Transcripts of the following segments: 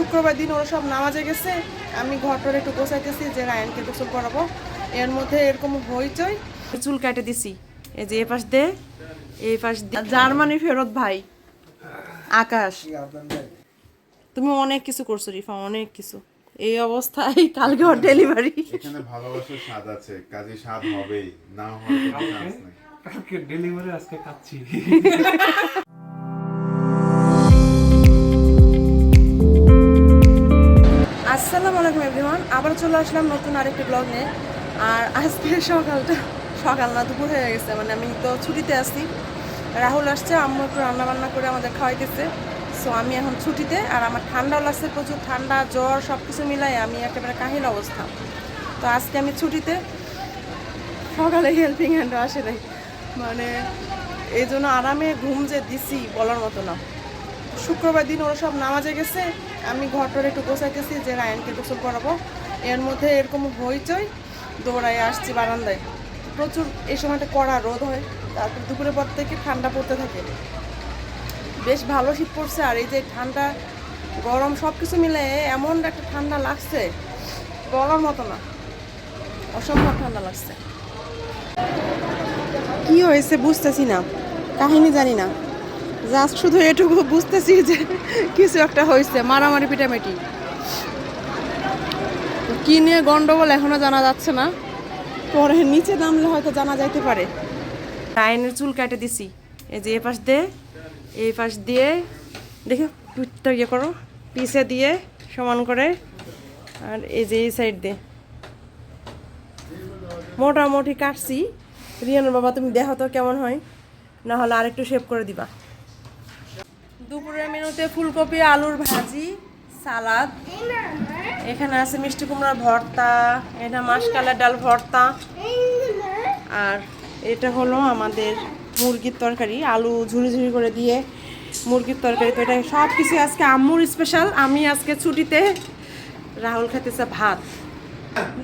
শুক্রবার দিন ওরা সব নামাজে গেছে আমি ঘরটার একটু গোছাইতেছি যে রায়নকে গোসল করাবো। এর মধ্যে এরকম হইচই। চুল কেটে দিছি। এই যে এ পাশ দে এই পাশ দিয়ে জার্মানি ফেরত ভাই আকাশ। তুমি অনেক কিছু করছ রিফা অনেক কিছু। এই অবস্থায় কালকে ওর ডেলিভারি এখানে ভালোবাসার স্বাদ আছে কাজে স্বাদ হবেই না নেই। কালকে ডেলিভারি আজকে খাচ্ছি। এভরিওয়ান আবার চলে আসলাম নতুন আরেকটি ব্লগ নিয়ে। আর আজকে সকালটা, সকাল না, দুপুর হয়ে গেছে মানে আমি তো ছুটিতে আছি। রাহুল আসছে, আম্মু একটু রান্না বান্না করে আমাদের খাওয়াইতেছে। সো আমি এখন ছুটিতে, আর আমার ঠান্ডাও লাগছে প্রচুর, ঠান্ডা, জ্বর সব কিছু মিলাই আমি একেবারে কাহিল অবস্থা। তো আজকে আমি ছুটিতে, সকালে হেল্পিং হ্যান্ড আসে নাই। মানে এই জন্য আরামে ঘুম যে দিছি বলার মতো না। শুক্রবার দিন ওরা সব নামাজে গেছে আমি ঘরটার একটু গোছাইতেছি যে রায়নকে গোসল করাবো। এর মধ্যে এরকম হইচই দৌড়াই আসছি বারান্দায়। প্রচুর এই সময়টা কড়া রোদ হয়, তারপর দুপুরের পর থেকে ঠান্ডা পড়তে থাকে। বেশ ভালো শীত পড়ছে আর এই যে ঠান্ডা, গরম সব কিছু মিলে এমন একটা ঠান্ডা লাগছে, বলার মতো না। অসম্ভব ঠান্ডা লাগছে। কি হয়েছে বুঝতেছি না, কাহিনী জানি না। জাস্ট শুধু এটুকু বুঝতেছি যে কিছু একটা হয়েছে, মারামারি, পিটামিটি। কি নিয়ে গন্ডগোল এখনও জানা যাচ্ছে না। পরে নিচে নামলে হয়তো জানা যাইতে পারে। লাইনের চুল কেটে দিছি। এই যে এ পাশ দিয়ে এই পাশ দিয়ে, দেখে পিঠটা ইয়ে করো, পিছে দিয়ে সমান করে, আর এই যে এই সাইড দিয়ে। মোটামুটি কাটছি। রিয়ানের বাবা, তুমি দেখো তো কেমন হয়, না হলে আরেকটু শেভ করে দিবা। দুপুরের মেনুতে ফুলকপি, আলুর ভাজি, সালাদ। এখানে আছে মিষ্টি কুমড়ার ভর্তা, এটা মাসকালের ডাল ভর্তা। আর এটা হলো আমাদের মুরগির তরকারি, আলু ঝুড়ি ঝুড়ি করে দিয়ে মুরগির তরকারি। তো এটা সব কিছু আজকে আম্মুর স্পেশাল আমি আজকে ছুটিতে রাহুল খেতেছে ভাত।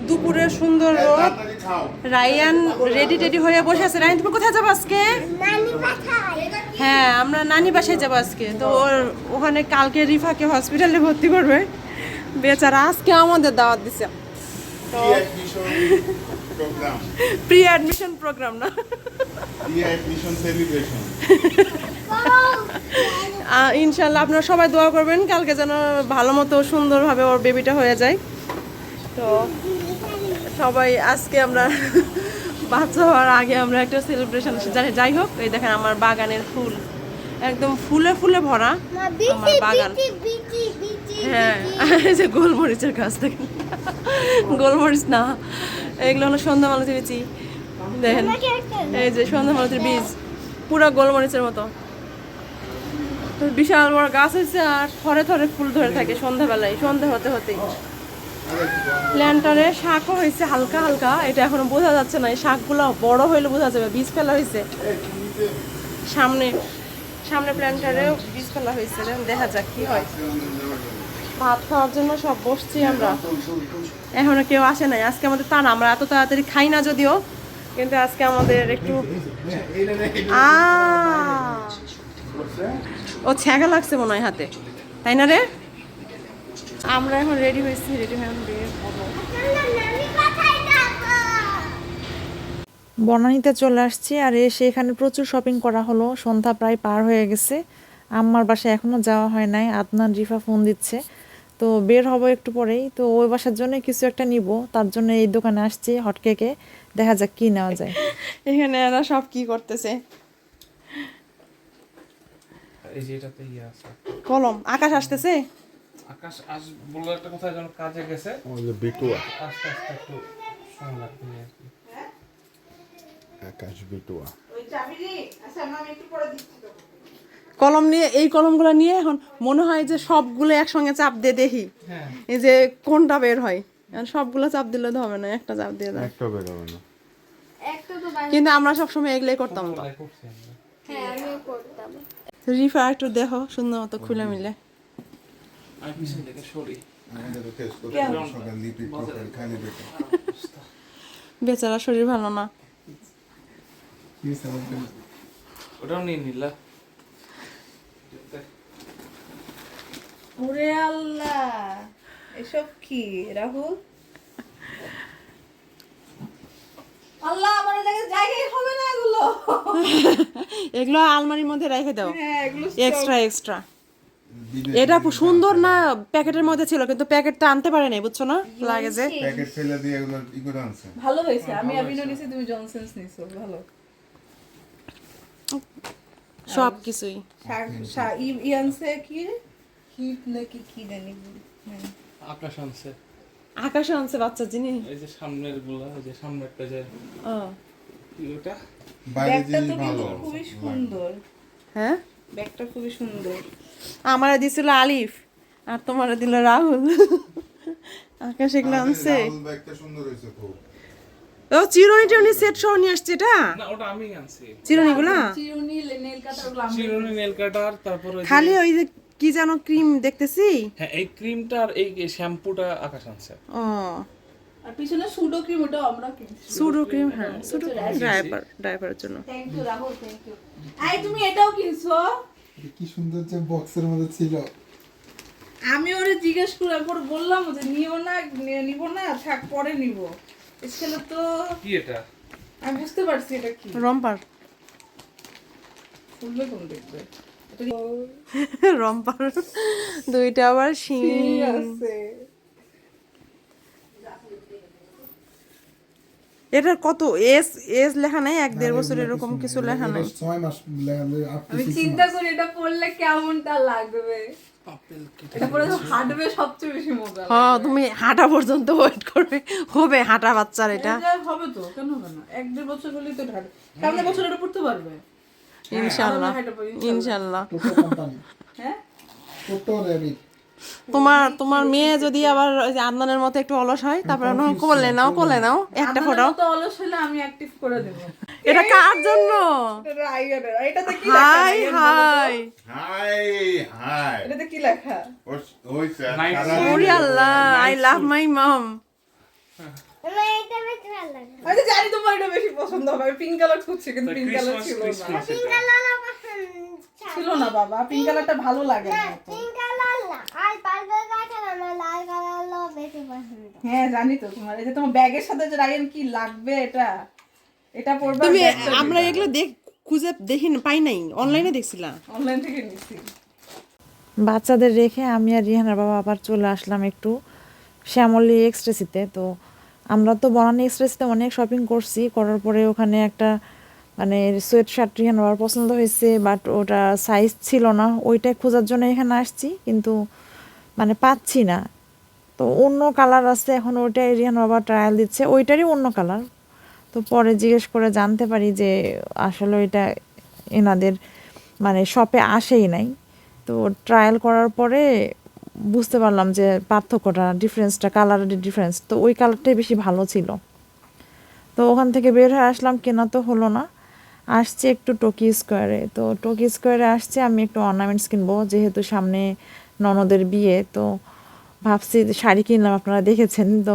দুপুরে সুন্দর রোদ। রায়ান রেডি টেডি হয়ে বসে আছে। রায়ান তুমি কোথায় যাব আজকে? হ্যাঁ আমরা নানি বাসায় যাব আজকে। তো ওর ওখানে কালকে রিফাকে হসপিটালে ভর্তি করবে। বেচারা আজকে আমাদের দাওয়াত দিছে। তো প্রি অ্যাডমিশন প্রোগ্রাম না। ইনশাল্লাহ আপনারা সবাই দোয়া করবেন। কালকে যেন ভালো মতো সুন্দরভাবে ওর বেবিটা হয়ে যায়। তো সবাই আজকে আমরা বাচ্চা হওয়ার আগে আমরা একটা সেলিব্রেশন জানি যাই হোক এই দেখেন আমার বাগানের ফুল। একদম ফুলে ফুলে ভরা আমার বাগান। হ্যাঁ যে গোলমরিচের গাছ দেখেন। গোলমরিচ না এগুলো হলো সন্ধ্যা মালতি বিচি। দেখেন এই যে সন্ধ্যা মালতির বীজ পুরো গোলমরিচের মতো। তো বিশাল বড় গাছ হয়েছে আর থরে থরে ফুল ধরে থাকে সন্ধ্যাবেলায় সন্ধ্যা হতে হতেই। প্ল্যান্টারে শাকও হয়েছে হালকা হালকা, এটা এখনও বোঝা যাচ্ছে না, এই শাকগুলো বড় হইলে বোঝা যাবে, বীজ ফেলা হয়েছে। সামনে সামনে প্ল্যান্টারেও বীজ ফেলা হয়েছে দেখা যাক কি হয়। ভাত খাওয়ার জন্য সব বসছি আমরা। এখনও কেউ আসে নাই, আজকে আমাদের তা না আমরা এত তাড়াতাড়ি খাই না যদিও, কিন্তু আজকে আমাদের একটু! ও ছ্যাঁকা লাগছে মনে হয় হাতে, তাই না রে? আমরা এখন রেডি হয়েছি রেডি হয়ে এখন বের হব। বনানীতে চলে আসছি আর এসে এখানে প্রচুর শপিং করা হলো। সন্ধ্যা প্রায় পার হয়ে গেছে। আম্মার বাসায় এখনও যাওয়া হয় নাই। আদনান রিফা ফোন দিচ্ছে। তো বের হব একটু পরেই। তো ওই বাসার জন্য কিছু একটা নিব। তার জন্য এই দোকানে আসছি হটকেকে দেখা যাক কি নেওয়া যায়। এখানে এরা সব কি করতেছে। ইয়ে আছে। কলম আকাশ আসতেছে? আকাশ আজ বলল একটা কোথায় যেন কাজে গেছে। বিটুয়া। আস্তে আস্তে একটু সময় লাগবে আর কি। আকাশ বিটুয়া। কলম নিয়ে এই কলমগুলো নিয়ে এখন মনে হয় যে সবগুলো একসঙ্গে চাপ দিয়ে দেখি। হ্যাঁ। এই যে কোনটা বের হয়? সবগুলো চাপ দিলে তো হবে না একটা চাপ দিয়ে দাও একটা বেরোবে না। কিন্তু আমরা সবসময় এগুলোই করতাম। তো তাই রিফা একটু দেখো সুন্দর মতো খুলে মিলে। আমি পিছন থেকে সরি বেচারা শরীর ভালো না। ওটাও নিয়ে নিলা ওরে আল্লাহ এসব কি রাহুল? আল্লাহ আমার এলাকায় জায়গায় হবে না এগুলো। এগুলো আলমারির মধ্যে রেখে দাও। হ্যাঁ এক্সট্রা এক্সট্রা বিদেশি এটা সুন্দর না প্যাকেটের মধ্যে ছিল কিন্তু প্যাকেটটা আনতে পারে নাই বুঝছ না? লাগে যে প্যাকেট ফেলে দিয়ে এগুলো ই করে আনছে। ভালো হয়েছে। আমি আবিনো নিছি তুমি জনসন্স নিছো ভালো। সব কিছুই। ই ই আনছে কি? হিট নাকি কি জানি। হ্যাঁ। আকাশ আনছে। আকাশে আনছে বাচ্চা জিনিস। এই যে সামনেরগুলা ওই যে সামনেরটা যে ও, ওটা বাইরে জিনিস ভালো। খুবই সুন্দর। হ্যাঁ? ব্যাগটা খুবই সুন্দর। আমারে দিছিল আলিফ আর তোমারে দিল রাহুল। আকাশ এগুলো আনছে। ও চিরুনি টিরুনি সেট সহ নিয়ে আসছে এটা? না ওটা আমি আনছি। চিরুনি নেল কাটারগুলো চিরুনি নেল কাটার তারপর খালি ওই যে কি যেন ক্রিম দেখতেছি? হ্যাঁ এই ক্রিমটা আর এই এই শ্যাম্পুটা আকাশ আনছে। ও আর পিছনে সুডো ক্রিম ওটাও আমরা সুডো ক্রিম হ্যাঁ সুডো ড্রাইভার ড্রাইভারের জন্য। Thank you Rahul thank you I তুমি এটাও কিনছো? কি সুন্দর যে বক্সের মধ্যে ছিল। আমি ওরে জিজ্ঞেস করে পর বললাম যে নিও না নিব না থাক পরে নিব। স্কেলে তো কি এটা? আমি বুঝতে পারছি এটা কি। রম্পার। খুলবে কোন দেখবে এটা রম্পার। দুইটা আবার শিং আছে। এটার কত এস এস লেখা নাই? এক দেড় বছর এরকম কিছু লেখা নাই। ছয় মাস আমি চিন্তা করি এটা পড়লে কেমনটা লাগবে? এটা তো হাঁটবে সবচেয়ে বেশি মজা হ্যাঁ তুমি হাঁটা পর্যন্ত ওয়েট করবে। হবে হাঁটা বাচ্চার এটা। হবে তো কেন হবে না? এক দেড় বছর হলেই তো সামনে বছর এটা পড়তে পারবে। ইনশাল্লাহ হাঁটা ইনশাল্লাহ। হ্যাঁ? তোমার তোমার মেয়ে যদি আবার ওই যে আদনানের মতো একটু অলস হয় তারপরে না কোলে নাও কোলে নাও একটা ফটো তো অলস হলে আমি অ্যাক্টিভ করে দেব। এটা কার জন্য। এটাতে কি লেখা হাই তো? হাই। Hi hi. এটাতে কি লেখা? ওই স্যার Night ওরে আল্লাহ আই লাভ মাই মম আমি জানি তোমার এটা বেশি পছন্দ হবে পিঙ্ক কালার খুঁজছি কিন্তু পিঙ্ক কালার ছিল না। ছিল না বাবা পিঙ্ক কালারটা ভালো লাগে না এত। হ্যাঁ জানি তো তোমার এই যে তোমার ব্যাগের সাথে যে রায়ন কি লাগবে এটা এটা পড়বে তুমি আমরা এগুলো দেখ খুঁজে দেখি না- পাই নাই অনলাইনে দেখছিলাম। অনলাইন থেকে নিচ্ছি। বাচ্চাদের রেখে আমি আর রিহানার বাবা আবার চলে আসলাম একটু শ্যামলী এক্সপ্রেসিতে তো আমরা তো বনানী এক্সপ্রেসিতে অনেক শপিং করছি, করার পরে ওখানে একটা মানে সোয়েট শার্ট রিহান বাবার পছন্দ হয়েছে বাট ওটা সাইজ ছিল না। ওইটাই খোঁজার জন্য এখানে আসছি, কিন্তু মানে পাচ্ছি না। তো অন্য কালার আছে, এখন ওইটাই রিহান বাবা ট্রায়াল দিচ্ছে, ওইটারই অন্য কালার তো পরে জিজ্ঞেস করে জানতে পারি যে, আসলে ওইটা এনাদের মানে শপে আসেই নাই। তো ট্রায়াল করার পরে বুঝতে পারলাম যে পার্থক্যটা ডিফারেন্সটা কালারের ডিফারেন্স তো ওই কালারটাই বেশি ভালো ছিল। তো ওখান থেকে বের হয়ে আসলাম, কেনা তো হলো না। আসছি একটু টোকি স্কোয়ারে তো টোকি স্কোয়ারে আসছি, আমি একটু অর্নামেন্টস কিনবো, যেহেতু সামনে ননদের বিয়ে, তো ভাবছি শাড়ি কিনলাম, আপনারা দেখেছেন, তো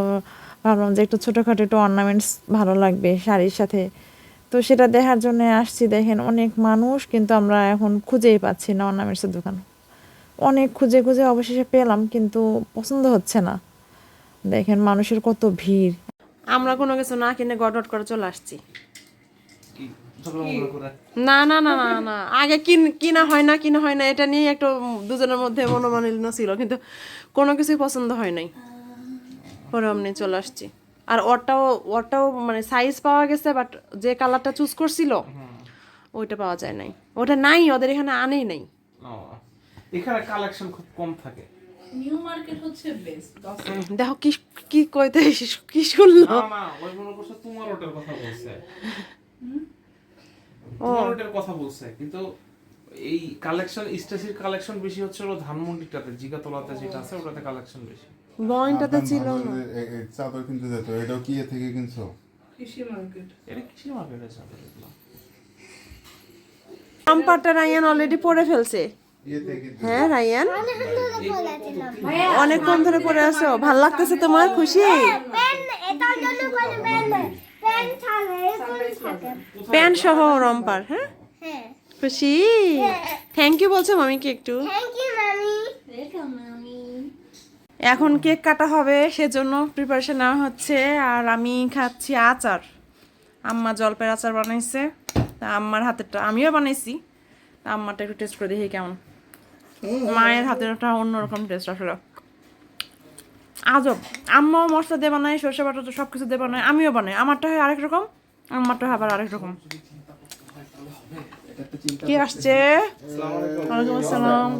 ভাবলাম যে একটু ছোটোখাটো একটু অর্নামেন্টস ভালো লাগবে শাড়ির সাথে। তো সেটা দেখার জন্য আসছি, দেখেন অনেক মানুষ, কিন্তু আমরা এখন খুঁজেই পাচ্ছি না অর্নামেন্টসের দোকান। অনেক খুঁজে খুঁজে অবশেষে পেলাম কিন্তু পছন্দ হচ্ছে না। দেখেন মানুষের কত ভিড়। আমরা কোনো কিছু না কিনে গডট করে চলে আসছি। না না না না না। আগে কিন কিনা হয় না কিনা হয় না এটা নিয়ে একটু দুজনের মধ্যে মনোমালিন্য ছিল কিন্তু কোনো কিছুই পছন্দ হয় নাই। পরে অমনি চলে আসছি। আর ওরটাও ওরটাও মানে সাইজ পাওয়া গেছে বাট যে কালারটা চুজ করছিল ওইটা পাওয়া যায় নাই। ওটা নাই ওদের এখানে আনেই নাই। এখানে কালেকশন খুব কম থাকে। নিউ মার্কেট হচ্ছে বেস্ট দেখো কি কি কইতে কি শুনলো? না না ওই মনে করছে তোমার ওটার কথা বলছে। তোমার ওটার কথা বলছে কিন্তু এই কালেকশন স্টেসির কালেকশন বেশি হচ্ছে হলো ধানমন্ডিটাতে জিগাতলাতে যেটা আছে ওটাতে কালেকশন বেশি। বয়নটাতে ছিল না। চাদর কিনতে যেত এটাও কি এ থেকে কিনছো? কৃষি মার্কেট এটা কিসের মার্কেটে যাবে এগুলো। পাম্পারটা রায়ান অলরেডি পরে ফেলছে। হ্যাঁ রায়ান? অনেকক্ষণ ধরে পরে আছো। ভালো লাগতেছে তোমার? খুশি? প্যান্ট সহ রম্পার হ্যাঁ? খুশি? থ্যাংক ইউ বলছো মামিকে একটু. এখন কেক কাটা হবে সেজন্য প্রিপারেশন নেওয়া হচ্ছে। আর আমি খাচ্ছি আচার। আম্মা জলপের আচার বানাইছে। তা আম্মার হাতেরটা আমিও বানাইছি। তা আম্মারটা একটু টেস্ট করে দেখি কেমন। মায়ের হাতেরটা অন্যরকম টেস্ট আসলে। আজব। আম্মাও মশলা দিয়ে বানায়, সর্ষে বাটা তো সব কিছু দিয়ে বানায়, আমিও বানাই। আমারটা হয় আরেক রকম আমারটা হয় আবার আরেক রকম। কি আসছে? ওয়ালাইকুম আসসালাম।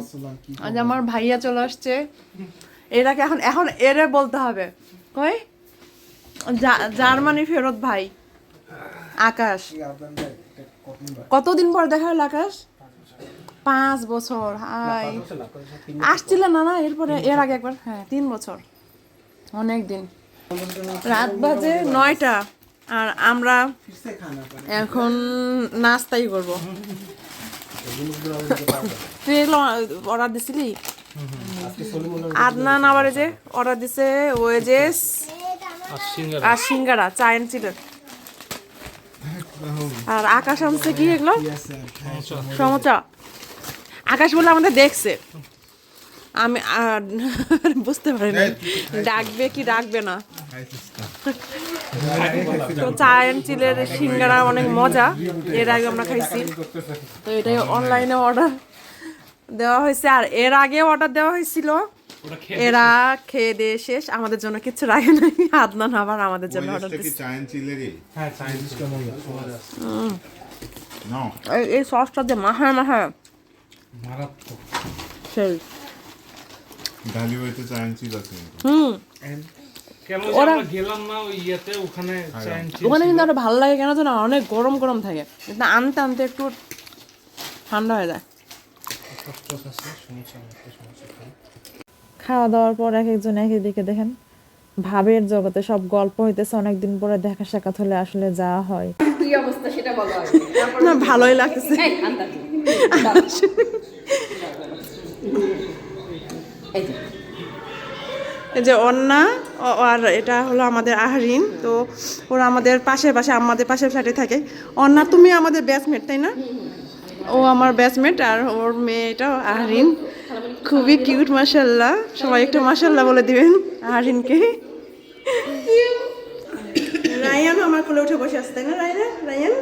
আজ আমার ভাইয়া চলে আসছে। এটাকে এখন এখন এরে বলতে হবে। কই? জার্মানি ফেরত ভাই। আকাশ। কতদিন পর দেখা হলো আকাশ? পাঁচ বছর হাই। আসছিল না না এরপরে এর আগে একবার হ্যাঁ তিন বছর অনেক দিন। রাত বাজে নয়টা আর আমরা এখন নাস্তাই করব। তুই এগুলো অর্ডার দিছিলি আদনান আবার যে অর্ডার দিছে ওয়েজেস আর সিঙ্গারা চায়ন চিলের আর আকাশ আনছে কি এগুলো সমচা আকাশ বলে আমাদের দেখছে। আমি আর বুঝতে পারি পারিনি ডাকবে কি ডাকবে না? তো চায়ন চিলের সিঙ্গারা অনেক মজা। এর আগে আমরা খাইছি। তো এটাই অনলাইনে অর্ডার দেওয়া হয়েছে। আর এর আগে অর্ডার দেওয়া হয়েছিল। এরা খেয়ে দিয়ে শেষ। আমাদের জন্য কিছু রাখে নাই আদনান আবার আমাদের জন্য অর্ডার দিচ্ছে হ্যাঁ এই- এই সসটা যে মাহায় মাহায় মারাত্মক। সেই। ডালি হইতে আছে হুম। আমরা গেলাম না ওই ইয়েতে ওখানে ওখানে কিন্তু আরও ভালো লাগে কেন জানো? অনেক গরম গরম থাকে। কিন্তু আনতে আনতে একটু ঠান্ডা হয়ে যায়। খাওয়া দাওয়ার পর এক একজন এক দিকে দেখেন ভাবের জগতে সব গল্প হইতেছে অনেকদিন পরে দেখা সাক্ষাৎ হলে আসলে যাওয়া হয়। কি অবস্থা সেটা বলো না ভালোই লাগতেছে। যে, অন্না আর এটা হলো আমাদের আহরিন তো ওরা আমাদের পাশের পাশে আমাদের পাশের ফ্ল্যাটে থাকে। অন্না তুমি আমাদের ব্যাচমেট তাই না? ও আমার ব্যাচমেট আর ওর মেয়েটাও আহরিন। খুবই কিউট মাসাল্লাহ সবাই একটু মাসাল্লাহ বলে দিবেন আহরিনকে। রায়ান আমার কোলে উঠে বসে আসছে তাই না রায়ান? রায়ান?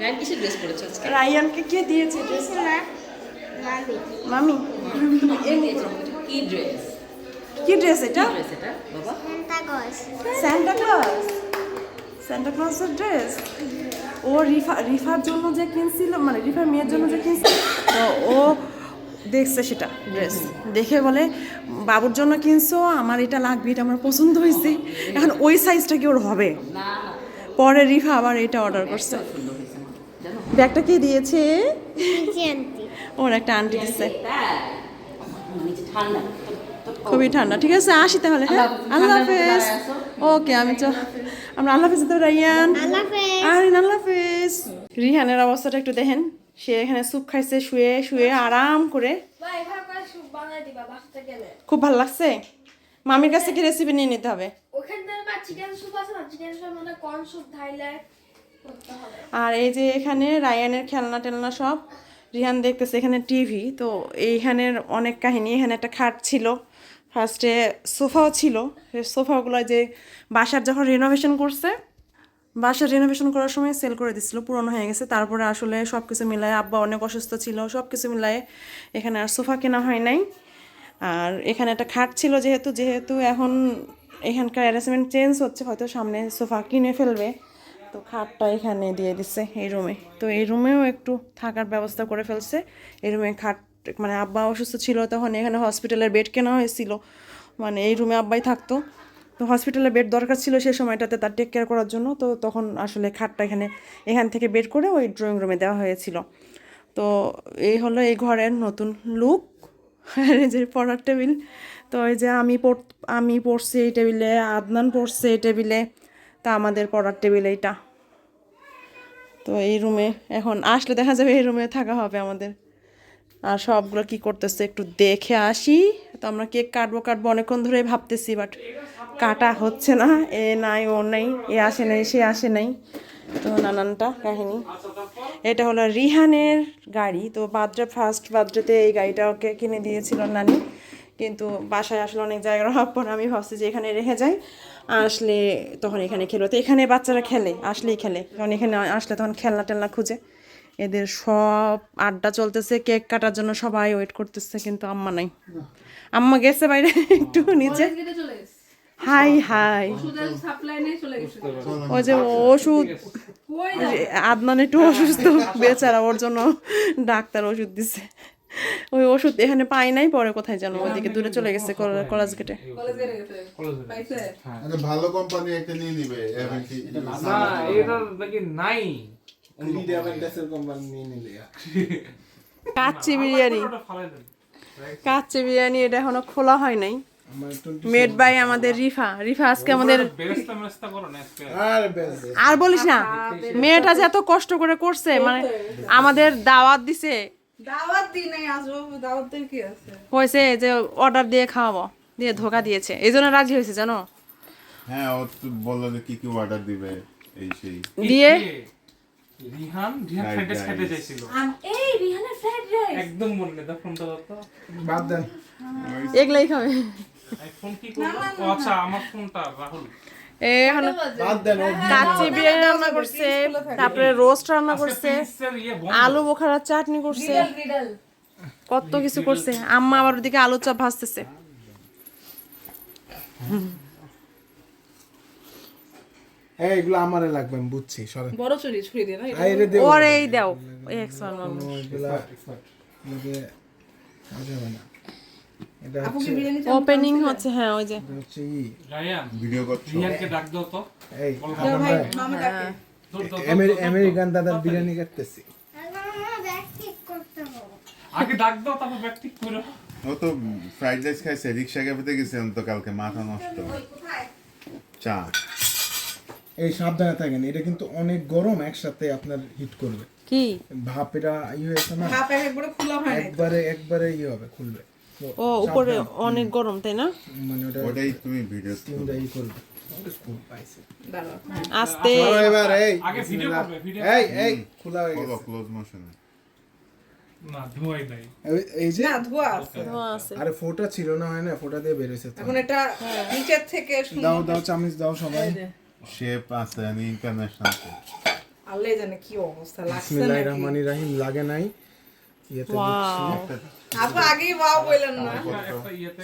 রায়ান কিসের ড্রেস পরেছো আজকে? রায়ানকে কে দিয়েছে ড্রেস মামি। কি ড্রেস কি ড্রেস এটা? ড্রেস এটা? বাবা। স্যান্টা ক্লজ স্যান্টা ক্লজের ড্রেস ও রিফা রিফার জন্য যে কিনছিল মানে রিফার মেয়ের জন্য যে কিনছিল তো ও দেখছে সেটা ড্রেস দেখে বলে বাবুর জন্য কিনছো আমার এটা লাগবে এটা আমার পছন্দ হয়েছে। এখন ওই সাইজটা কি ওর হবে? পরে রিফা আবার এটা অর্ডার করছে সুন্দর হয়েছে আমার জানো ব্যাগটা কে দিয়েছে? ওর একটা আন্টি দিচ্ছে খুবই ঠান্ডা। ঠিক আছে আসি তাহলে হ্যাঁ? আল্লাহ হাফেজ। ওকে আমি চ আমরা আল্লাহ হাফেজ তো রাইয়ান। আরিন আল্লাহ হাফেজ। রিহানের অবস্থাটা একটু দেখেন। সে এখানে স্যুপ খাইছে শুয়ে শুয়ে আরাম করে। খুব ভালো লাগছে? মামির কাছে কি রেসিপি নিয়ে নিতে হবে? ওখান চিকেন স্যুপ আছে না? চিকেন স্যুপ মানে কর্ন স্যুপ ঢাইলে হবে আর এই যে এখানে রায়ানের খেলনা টেলনা সব, রিহান দেখতেছে এখানে টিভি, তো এইখানের অনেক কাহিনী, এখানে একটা খাট ছিল ফার্স্টে সোফাও ছিল সোফাগুলো যে বাসার যখন রিনোভেশন করছে, বাসার রিনোভেশন করার সময় সেল করে দিছিল, পুরনো হয়ে গেছে, তারপরে আসলে সব কিছু মিলায় আব্বা অনেক অসুস্থ ছিল সব কিছু মিলায় এখানে আর সোফা কেনা হয় নাই। আর এখানে একটা খাট ছিল যেহেতু যেহেতু এখন এখানকার অ্যারেঞ্জমেন্ট চেঞ্জ হচ্ছে, হয়তো সামনে সোফা কিনে ফেলবে। তো খাটটা এখানে দিয়ে দিচ্ছে এই রুমে। তো এই রুমেও একটু থাকার ব্যবস্থা করে ফেলছে। এই রুমে খাট মানে আব্বা অসুস্থ ছিল তখন এখানে হসপিটালের বেড কেনা হয়েছিল। মানে এই রুমে আব্বাই থাকতো। তো হসপিটালে বেড দরকার ছিল সেই সময়টাতে তার টেক কেয়ার করার জন্য। তো তখন আসলে খাটটা এখানে, এখান থেকে বেড করে ওই ড্রয়িং রুমে দেওয়া হয়েছিল। তো এই হলো এই ঘরের নতুন লুক যে পড়ার টেবিল। তো এই যে আমি পড়, আমি পড়ছি এই টেবিলে, আদনান পড়ছে এই টেবিলে। তা আমাদের পড়ার টেবিল এইটা। তো এই রুমে এখন আসলে দেখা যাবে এই রুমে থাকা হবে আমাদের। আর সবগুলো কি করতেছে একটু দেখে আসি। তো আমরা কেক কাটবো কাটবো অনেকক্ষণ ধরে ভাবতেছি বাট কাটা হচ্ছে না। এ নাই, ও নাই, এ আসে নাই, সে আসে নাই। তো নানানটা কাহিনী। এটা হলো রিহানের গাড়ি। তো বার্থডে ফার্স্ট বার্থডেতে এই গাড়িটা ওকে কিনে দিয়েছিল নানি। কিন্তু বাসায় আসলে অনেক জায়গার অভাব পর আমি ভাবছি যে এখানে রেখে যাই। আসলে তখন এখানে খেলো তো এখানে বাচ্চারা খেলে আসলেই খেলে। কারণ এখানে আসলে তখন খেলনা টেলনা খুঁজে। এদের সব আড্ডা চলতেছে কেক কাটার জন্য সবাই ওয়েট করতেছে কিন্তু আম্মা নাই। আম্মা গেছে বাইরে একটু নিচে। High high. ওষুধের সাপ্লাই নেই চলে গেছে। ওই যে ওষুধ। ওই আদনান একটু অসুস্থ। বেচারা ওর জন্য ডাক্তার ওষুধ দিছে। ওই ওষুধ এখানে পাই নাই পরে কোথায় জানো ওইদিকে দূরে চলে গেছে কলেজ গেটে। কলেজ গেটে গেছে। কলেজে পাইছে? একটা ভালো কোম্পানি একটা নিয়ে নিবে না এটা নাকি নাই। কাচ্চি বিরিয়ানি। কাচ্চি বিরিয়ানি এটা এখনও খোলা হয় নাই। মেড বাই আমাদের রিফা। রিফা আজকে আমাদের আর বলিস না মেয়েটা যে এত কষ্ট করে করছে মানে আমাদের দাওয়াত দিছে হয়েছে যে অর্ডার দিয়ে খাওয়াবো দিয়ে ধোকা দিয়েছে। এই জন্য রাজি হয়েছে জানো? হ্যাঁ ও তো বলল যে কি কি অর্ডার দিবে এই সেই। দিয়ে কে? রিহান রিহান ফ্রাইড রাইস খেতে চাইছিল। এই রিহানের ফ্রাইড রাইস একদম মনে নেই ফোনটা দাও বাদ দেন। এগুলাই খাবে। এই কি করব আচ্ছা আমার ফোনটা রাহুল। এখন কাচ্চি বিরিয়ানি রান্না করছে তারপরে রোস্ট রান্না করছে ইয়ে বন্ধ আলু বোখারার চাটনি করছে। কত কিছু করছে। আম্মা আবার ওদিকে আলু চপ ভাজতেছে। এই আমারে লাগবে আমি বুঝছি বড় ছুরি না? দেও। ওরে এই দাও। এই এক্সপার্ট এগুলা এগুলো হবে না এটা হচ্ছে ওপেনিং হচ্ছে হ্যাঁ ওই যে। হচ্ছে ই। রায়ান ভিডিও করছ। রিহানকে ডাক দাও তো। এই ভাই মামা ডাকে। দৌড় দাও, দৌড় আমেরি- দাও, দৌড় আমেরিকান। দাদার বিরিয়ানি কাটতেছি। আগে ডাক দাও তারপর ব্যাগ ঠিক করো ও তো ফ্রাইড রাইস খাইছে রিক্সা ক্যাফেতে গেছিলাম তো কালকে মাথা নষ্ট। চা। এই সাবধানে থাকেন এটা কিন্তু অনেক গরম একসাথে আপনার হিট করবে। কি? ভাপ এটা ই হয়েছে না? একবারে খোলা হয় একবারে একবারে ই হবে খুলবে। ও উপরে অনেক গরম তাই না? মানে ওটা ওটাই তুমি ভিডিও করবে। আস্তে। এবার এই আগে ভিডিও করবে ভিডিও এই এই খোলা হয়ে গেছে। ক্লোজ মোশনে না ধোয়াই নাই। এই- যে? না ধোয়া আছে। ধোঁয়া আছে। আরে ফোটা ছিল না হয় না? ফোটা দিয়ে বের হয়েছে তো। এখন এটা নিচের থেকে দাও দাও চামচ দাও সবাই। শেপ আছে আমি ইন্টারন্যাশনাল আল্লাহ জানে কি অবস্থা লাগছে বিসমিল্লাহির নাকি? রহমানির রহিম লাগে নাই।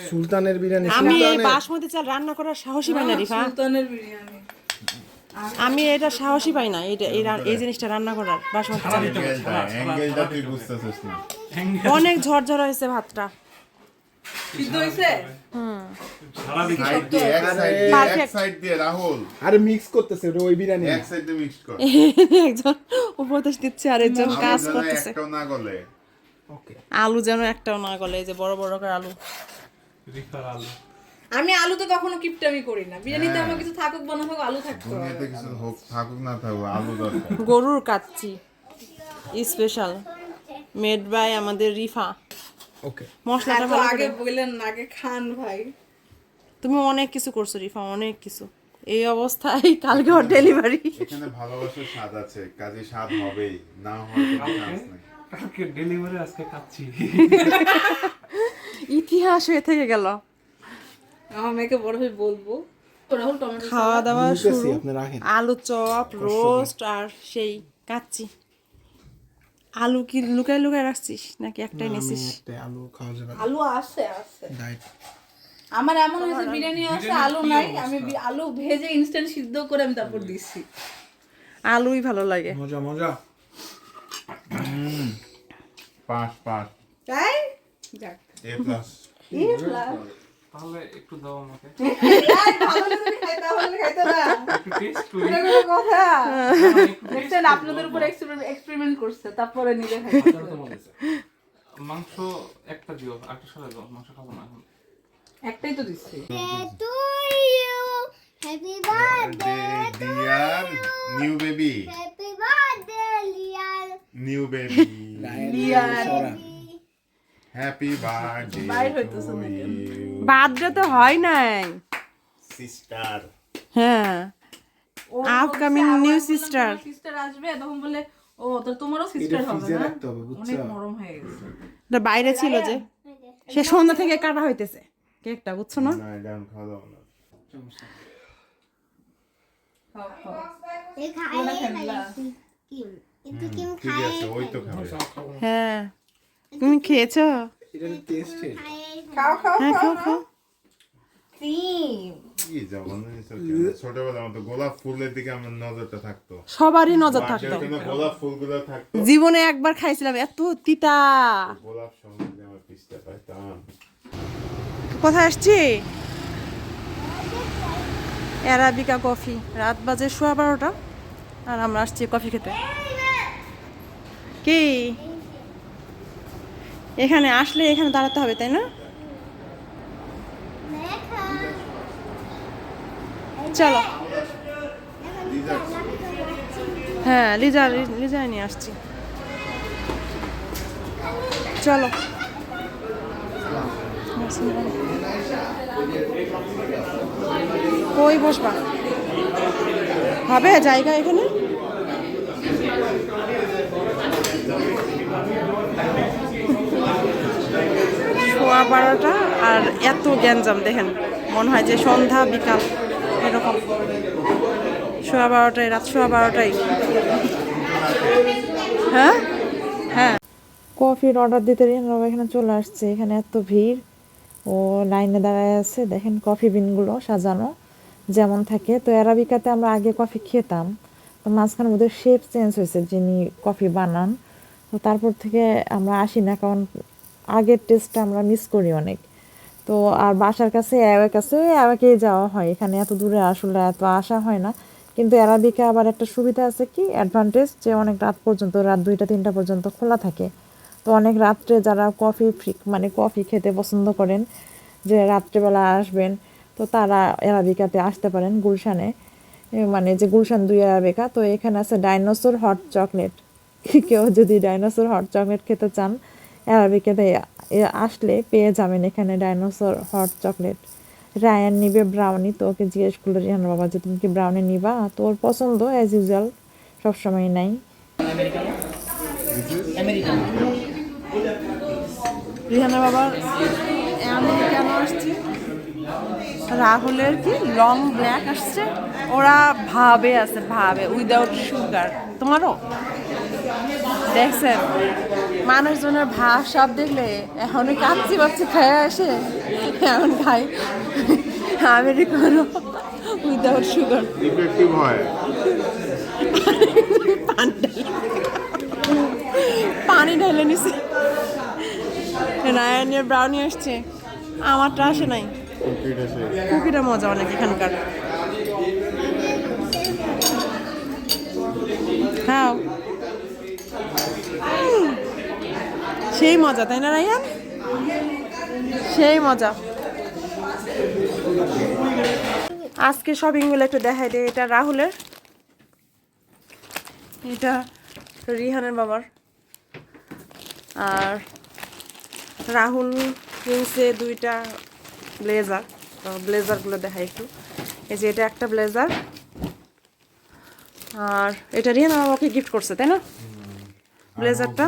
সুলতানের বিরিয়ানি আমি এই বাসমতি চাল রান্না করার সাহসী পাই না রিফা। সুলতানের বিরিয়ানি। আমি এটা সাহসী পাই না এটা এই এই জিনিসটা রান্না করার বাসমতি চাল। অ্যাঙ্গেলটা অ্যাঙ্গেলটা তুই বুঝতেছিস না। অনেক ঝরঝর হয়েছে ভাতটা। সিদ্ধ হইছে সারা দিকে সাইড দিয়ে এক সাইড দিয়ে এক Perfect. সাইড দিয়ে রাহুল। আরে মিক্স করতেছে ওটা বিরিয়ানি। না। এক সাইড দিয়ে মিক্স কর। একজন উপদেশ দিচ্ছে আর একজন কাজ করতেছে। আলু যেন একটাও না গলে এই যে বড় বড় করে আলু। রিফার আলু। আমি আলুতে কখনো কিপটামি করি না। বিরিয়ানিতে আমার কিছু থাকুক বানা থাকুক আলু থাকতো দুনিয়াতে কিছু হোক থাকুক না থাকুক আলু দরকার। গরুর কাচ্চি স্পেশাল মেড বাই আমাদের রিফা। ওকে মশলাটা ভালো আগে করে। বললেন না আগে খান ভাই। তুমি অনেক কিছু করছ রিফা অনেক কিছু। এই অবস্থায় কালকে ওর ডেলিভারি এখানে ভালোবাসার স্বাদ আছে কাজে স্বাদ হবেই না হওয়ার কোনো চান্স নেই। কালকে ডেলিভারি আজকে খাচ্ছি। ইতিহাস হয়ে থেকে গেল। আমার মেয়েকে বড় হয়ে বলব। তো রাহুল টমেটো খাওয়া দাওয়া শুরু। আলু চপ রোস্ট আর সেই কাচ্ছি আলু কি লুকায় লুকায় রাখছিস? নাকি একটাই নিছিস? আলু খাওয়া যাবে আলু আছে আছে ডায়েট আমার এমন হয়েছে বিরিয়ানি আছে আলু নাই। আমি আলু ভেজে ইনস্ট্যান্ট সিদ্ধ করে আমি তারপর দিচ্ছি। আলুই ভালো লাগে। মজা মজা। পাস পাস তাই? যাক। এ প্লাস তাহলে একটু দাও আমাকে। আপনাদের উপর এক্সপেরিমেন্ট করছে তারপরে নিজে মাংস একটা দিও একটা সরে দাও মাংস খাব না একটাই তো দিচ্ছি। Dear new baby. New baby সরা হ্যাপি বার্থডে তো হয় নাই। সিস্টার হ্যাঁ। আপকামিং নিউ সিস্টার সিস্টার আসবে তখন বলে ও তো তোমারও সিস্টার হবে না? অনেক নরম হয়ে গেছে। বাইরে ছিল যে। সে সন্ধ্যা থেকে কাটা হইতেছে। কেকটা বুঝছ না? না এটা খাওয়া দাওয়া না। হ্যাঁ। তুমি খেয়েছো? খাও খাও খাও খাও কি জঘন্য জিনিস আর কি। ছোটবেলার মতো গোলাপ ফুলের দিকে আমার নজরটা থাকতো। সবারই নজর থাকতো। বার্থডের জন্য গোলাপ থাকতো। জীবনে একবার খাইছিলাম এত তিতা। কোথায় আসছি? Arabica coffee. রাত বাজে সোয়া বারোটা আর আমরা আসছি কফি খেতে। কি? এখানে আসলে এখানে দাঁড়াতে হবে, তাই না? চলো। হ্যাঁ লিজা লিজা নিয়ে আসছি। চলো। কই বসবা? হবে জায়গা এখানে? সোয়া বারোটা আর এত গ্যাঞ্জাম, দেখেন। মনে হয় যে সন্ধ্যা, বিকাল, এরকম। সোয়া বারোটায়, রাত সোয়া বারোটায়। হ্যাঁ? হ্যাঁ। কফির অর্ডার দিতে এখানে চলে আসছে। এখানে এত ভিড়। ও লাইনে দাঁড়ায় আছে। দেখেন কফি বিনগুলো সাজানো, যেমন থাকে। তো অ্যারাবিকাতে আমরা আগে কফি খেতাম। তো মাঝখানে ওদের শেপ চেঞ্জ হয়েছে যিনি কফি বানান। তো তারপর থেকে আমরা আসি না, কারণ আগের টেস্টটা আমরা মিস করি অনেক। তো আর বাসার কাছে অ্যাওয়ে কাছে অ্যাওয়াকেই যাওয়া হয়। এখানে এত দূরে আসলে এত আসা হয় না। কিন্তু অ্যারাবিকা আবার একটা সুবিধা আছে কি? অ্যাডভান্টেজ যে অনেক রাত পর্যন্ত, রাত দুইটা, তিনটা পর্যন্ত খোলা থাকে। তো অনেক রাত্রে যারা কফি ফ্রি মানে কফি খেতে পছন্দ করেন, যে রাত্রেবেলা আসবেন, তো তারা অ্যারাবিকাতে আসতে পারেন গুলশানে। মানে যে গুলশান দুই অ্যারাবিকা তো এখানে আছে ডাইনোসর হট চকলেট কেউ যদি ডাইনোসর হট চকলেট খেতে চান অ্যারাবিকাতে আসলে পেয়ে যাবেন এখানে ডাইনোসর হট চকলেট রায়ান নিবে ব্রাউনি তো ওকে জিজ্ঞেস করল রিহান বাবা, যে তুমি কি ব্রাউনি নিবা? তো ওর পছন্দ অ্যাজ ইউজুয়াল সবসময় নাই। আমেরিকান রিহানা বাবার আমি কেন আসছি? রাহুলের কি? লং ব্ল্যাক আসছে? ওরা ভাবে আছে ভাবে উইদাউট সুগার তোমারও? দেখছেন? মানুষজনের ভাব সব দেখলে এখন কাচ্চি বাচ্চি খেয়ে আসে। এখন খাই। আমেরিকানো উইদাউট সুগার ইফেক্টিভ হয়। পানি ঢেলে নিছে। রায়ানের ব্রাউনি আসছে। আমারটা আসে নাই। কুকিটা মজা অনেক এখানকার। খাও। সেই মজা, তাই না রায়ান সেই মজা। আজকে শপিং শপিংগুলো একটু দেখাই দে এটা রাহুলের। এটা রিহানের বাবার। আর রাহুল কিনছে দুইটা ব্লেজার ব্লেজারগুলো দেখাই একটু। এই যে এটা একটা ব্লেজার। আর এটা রিহানা বাবাকে গিফট করছে তাই না? ব্লেজারটা?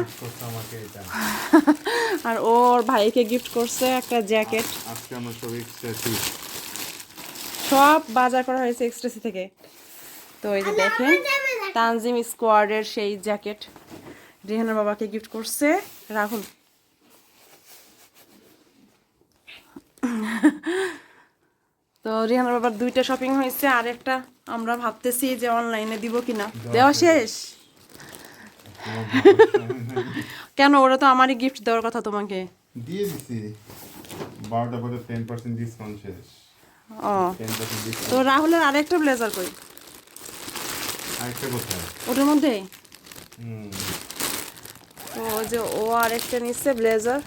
আর ওর ভাইকে গিফট করছে একটা জ্যাকেট আজকে আমার সব সব বাজার করা হয়েছে এক্সপ্রেসি থেকে। তো এই যে দেখেন তানজিম স্কোয়াডের সেই জ্যাকেট রিহানার বাবাকে গিফট করছে। রাহুল। তো রিহানার বাবার দুইটা শপিং হয়েছে আর একটা আমরা ভাবতেছি যে অনলাইনে দিব কিনা। দেওয়া শেষ? কেন ওরা তো আমারই গিফট দেওয়ার কথা তোমাকে? দিয়ে দিছি। বারোটা পরে টেন পার্সেন্ট ডিসকাউন্ট শেষ। ও। তো রাহুলের আরেকটা ব্লেজার কই? আরেকটা কোথায়? ওটার মধ্যে? হুম। তো যে ও আরেকটা নিচ্ছে ব্লেজার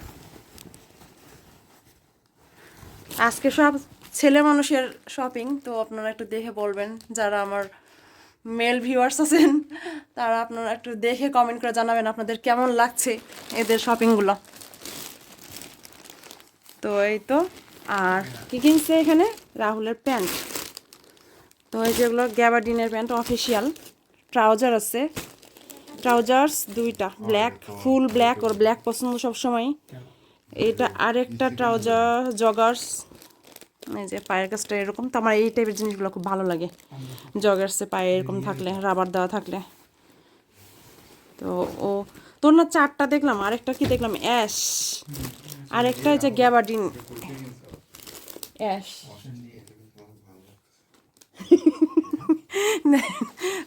আজকে সব ছেলে মানুষের শপিং তো আপনারা একটু দেখে বলবেন। যারা আমার মেল ভিউয়ার্স আছেন, তারা আপনারা একটু দেখে কমেন্ট করে জানাবেন আপনাদের কেমন লাগছে এদের শপিংগুলো তো এই তো, আর কি কিনছে এখানে? রাহুলের প্যান্ট। তো এই যেগুলো গ্যাবার্ডিনের প্যান্ট অফিসিয়াল ট্রাউজার আছে। ট্রাউজার্স দুইটা ব্ল্যাক ফুল ব্ল্যাক ওর ব্ল্যাক পছন্দ সবসময় এটা আরেকটা ট্রাউজার জগার্স এই যে পায়ের কাছটা এরকম। তো আমার এই টাইপের জিনিসগুলো খুব ভালো লাগে। জগার্সে পায়ে এরকম থাকলে, রাবার দেওয়া থাকলে। তো ও, তোর না চারটা দেখলাম, আরেকটা কি দেখলাম? অ্যাশ। আরেকটা যে গ্যাবার্ডিন। অ্যাশ।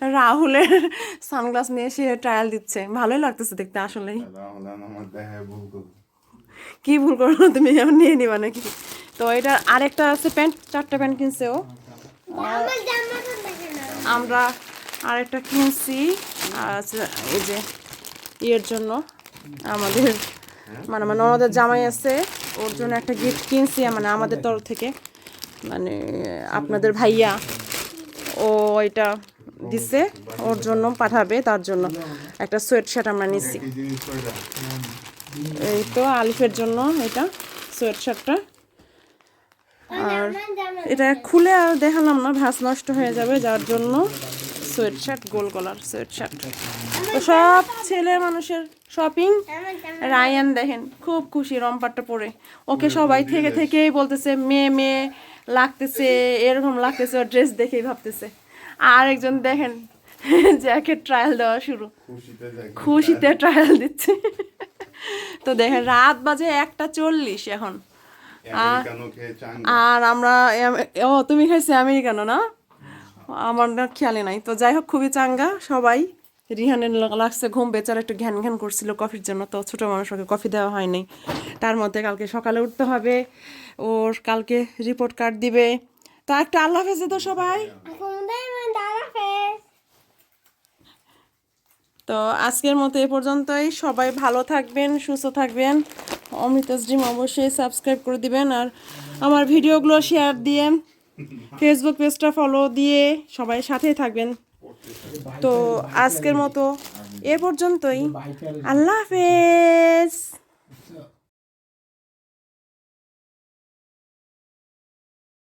রাহুলের সানগ্লাস নিয়ে সে ট্রায়াল দিচ্ছে। ভালোই লাগতেছে দেখতে আসলেই। কি ভুল করল তুমি? এখন নিয়ে নিবা নাকি? তো এটা আরেকটা আছে প্যান্ট, চারটা প্যান্ট কিনছে ও। আমরা আরেকটা কিনছি এই যে ইয়ের জন্য, আমাদের মানে মানে আমাদের জামাই আছে, ওর জন্য একটা গিফট কিনছি মানে আমাদের তরফ থেকে। মানে আপনাদের ভাইয়া, ও এটা দিছে, ওর জন্য পাঠাবে, তার জন্য। একটা সোয়েট শার্ট আমরা কইরা এই তো আলিফের জন্য এটা সোয়েট শার্টটা আর এটা খুলে আর দেখালাম না ভাঁজ নষ্ট হয়ে যাবে যার জন্য সোয়েট শার্ট গোল গলার সোয়েট শার্ট তো সব ছেলে মানুষের শপিং রায়ান দেখেন খুব খুশি রম্পারটা পরে। ওকে সবাই থেকে থেকেই বলতেছে মেয়ে মেয়ে লাগতেছে এরকম লাগতেছে ওর ড্রেস দেখেই ভাবতেছে। আর একজন দেখেন জ্যাকেট ট্রায়াল দেওয়া শুরু। খুশিতে ট্রায়াল দিচ্ছে। তো দেখেন রাত বাজে একটা চল্লিশ এখন। আর আমরা ও তুমি খাইছো আমেরিকানো না? আমার না খেয়ালে নাই। তো যাই হোক খুবই চাঙ্গা সবাই। রিহানের লাগছে ঘুম বেচারা একটু ঘ্যান ঘ্যান করছিল কফির জন্য তো ছোটো মানুষ ওকে কফি দেওয়া হয়নি তার মধ্যে কালকে সকালে উঠতে হবে। ওর কালকে রিপোর্ট কার্ড দিবে। তো একটা আল্লাহ হাফেজ তো সবাই। তো আজকের মতো এ পর্যন্তই। সবাই ভালো থাকবেন, সুস্থ থাকবেন। অমৃতাস ড্রিম অবশ্যই সাবস্ক্রাইব করে দিবেন আর আমার ভিডিওগুলো শেয়ার দিয়ে ফেসবুক পেজটা ফলো দিয়ে সবাই সাথেই থাকবেন। তো আজকের মতো এ পর্যন্তই। আল্লাহ হাফেজ।